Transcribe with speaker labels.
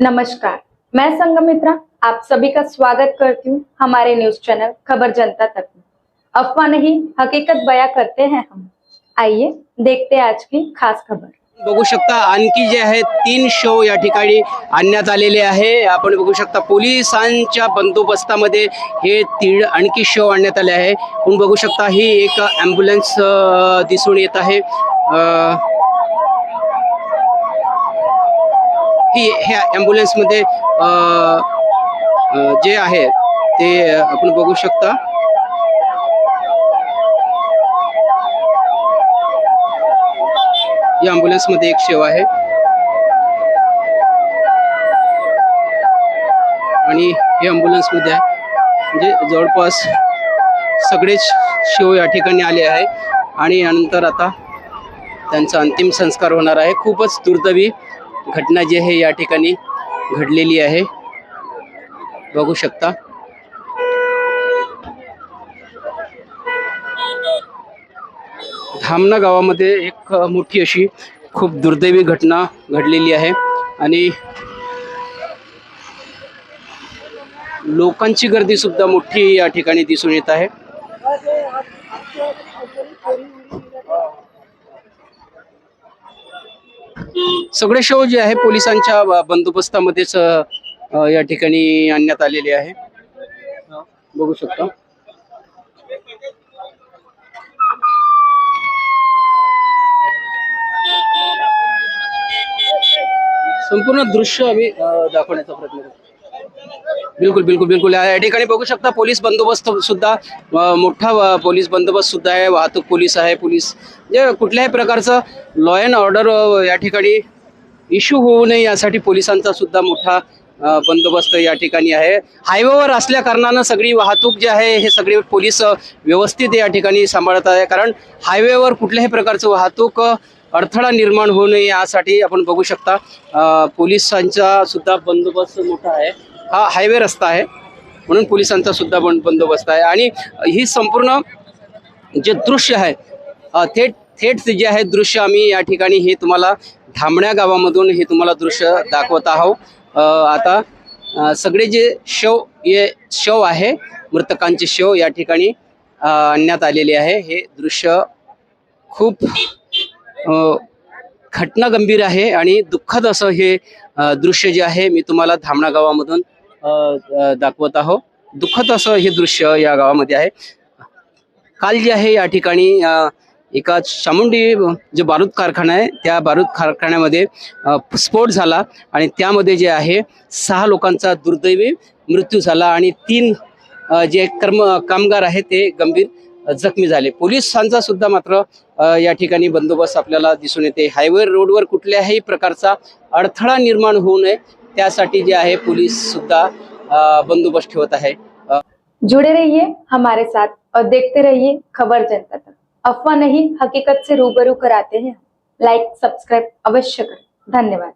Speaker 1: नमस्कार. मैं संगमित्रा आप सभी का स्वागत करती हूँ हमारे न्यूज चैनल खबर जनता तक में। अफवाह नहीं हकीकत बयां करते हैं हम। आइए देखते हैं आज की खास खबर।
Speaker 2: बघू शकता आणखी जे आहे तीन शो या ठिकाणी आणण्यात आलेले आहे. आपण बघू शकता पोलिसांच्या बंदोबस्तामध्ये हे तीन आणखी शो आणण्यात आले आहे. पण बघू शकता ही एक ॲम्ब्युलन्स दिसून येत आहे. की ह्या ॲम्ब्युलन्समध्ये अ, जे आहे ते आपण बघू शकता. या ॲम्ब्युलन्समध्ये एक शेव आहे. आणि हे ॲम्ब्युलन्समध्ये आहे. म्हणजे जवळपास सगळेच शिव या ठिकाणी आले आहे. आणि यानंतर आता त्यांचा अंतिम संस्कार होणार आहे. खूपच दुर्दैवी घटना जी आहे या ठिकाणी घडलेली आहे. बघू शकता. धामणा गावामध्ये एक मोठी अशी खूप दुर्दैवी घटना घडलेली आहे आणि लोकांची गर्दी सुद्धा मोठी या ठिकाणी दिसून येत आहे. सगळे शो जे आहे पोलिसांच्या बंदोबस्तामध्येच या ठिकाणी आणण्यात आलेले आहे. बघू शकता. संपूर्ण दृश्य आम्ही दाखवण्याचा प्रयत्न करतो. बिलकुल बिलकुल बिलकुल. या ठिकाणी बघू शकता पोलीस बंदोबस्त सुद्धा मोठा पोलीस बंदोबस्त सुद्धा आहे. वाहतूक पोलीस आहे पोलीस म्हणजे कुठल्याही प्रकारचं लॉ अँड ऑर्डर या ठिकाणी इश्यू होऊ नये यासाठी पोलिसांचा सुद्धा मोठा बंदोबस्त या ठिकाणी आहे. हायवेवर असल्या कारणानं सगळी वाहतूक जी आहे हे सगळे पोलीस व्यवस्थित या ठिकाणी सांभाळत आहे. कारण हायवेवर कुठल्याही प्रकारचं वाहतूक अडथळा निर्माण होऊ नये यासाठी आपण बघू शकता पोलिसांचा सुद्धा बंदोबस्त मोठा आहे. हा हायवे रस्ता आहे. म्हणून पोलिसांचा सुद्धा बंद बंदोबस्त आहे. आणि ही संपूर्ण जे दृश्य आहे थेट थेट जे आहे दृश्य आम्ही या ठिकाणी हे तुम्हाला धामण्या गावामधून हे तुम्हाला दृश्य दाखवत आहोत. आता सगळे जे शव ये शव आहे मृतकांचे शव या ठिकाणी आणण्यात आलेले आहे. हे दृश्य खूप घटना गंभीर आहे आणि दुःखद असं हे दृश्य जे आहे मी तुम्हाला धामणा गावामधून दाखवत आहो दुःखद असं हे दृश्य या गावामध्ये आहे. काल जे आहे या ठिकाणी एका चामुंडी जे बारूद कारखाना आहे त्या बारूद कारखान्यामध्ये स्फोट झाला आणि त्यामध्ये जे आहे सहा लोकांचा दुर्दैवी मृत्यू झाला आणि तीन जे कर्म कामगार आहेत ते गंभीर जखमी झाले. पोलिसांचा सुद्धा मात्र या ठिकाणी बंदोबस्त आपल्याला दिसून येते. हायवे रोडवर कुठल्याही प्रकारचा अडथळा निर्माण होऊ नये त्यासाठी जे आहे पोलीस सुद्धा बंदोबस्त ठेवत आहे.
Speaker 1: जुड़े रहिए हमारे साथ और देखते रहिए खबर जनता तक. अफवाह नहीं हकीकत से रूबरू कराते हैं लाइक सब्सक्राइब अवश्य करें. धन्यवाद.